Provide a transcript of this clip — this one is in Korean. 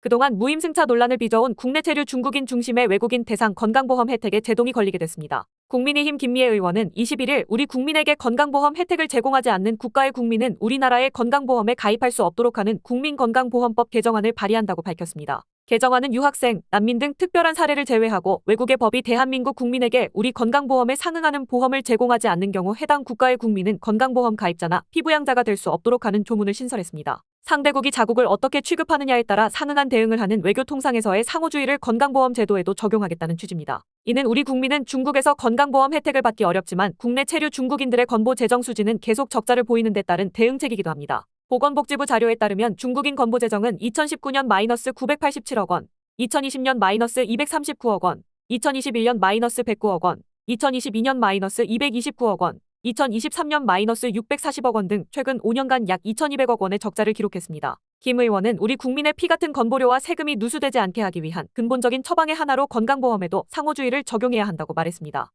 그동안 무임승차 논란을 빚어온 국내 체류 중국인 중심의 외국인 대상 건강보험 혜택에 제동이 걸리게 됐습니다. 국민의힘 김미애 의원은 21일 우리 국민에게 건강보험 혜택을 제공하지 않는 국가의 국민은 우리나라의 건강보험에 가입할 수 없도록 하는 국민건강보험법 개정안을 발의한다고 밝혔습니다. 개정안은 유학생, 난민 등 특별한 사례를 제외하고 외국의 법이 대한민국 국민에게 우리 건강보험에 상응하는 보험을 제공하지 않는 경우 해당 국가의 국민은 건강보험 가입자나 피부양자가 될 수 없도록 하는 조문을 신설했습니다. 상대국이 자국을 어떻게 취급하느냐에 따라 상응한 대응을 하는 외교통상에서의 상호주의를 건강보험 제도에도 적용하겠다는 취지입니다. 이는 우리 국민은 중국에서 건강보험 혜택을 받기 어렵지만 국내 체류 중국인들의 건보 재정 수지는 계속 적자를 보이는 데 따른 대응책이기도 합니다. 보건복지부 자료에 따르면 중국인 건보 재정은 2019년 마이너스 987억 원, 2020년 마이너스 239억 원, 2021년 마이너스 109억 원, 2022년 마이너스 229억 원, 2023년 마이너스 640억 원 등 최근 5년간 약 2,200억 원의 적자를 기록했습니다. 김 의원은 우리 국민의 피 같은 건보료와 세금이 누수되지 않게 하기 위한 근본적인 처방의 하나로 건강보험에도 상호주의를 적용해야 한다고 말했습니다.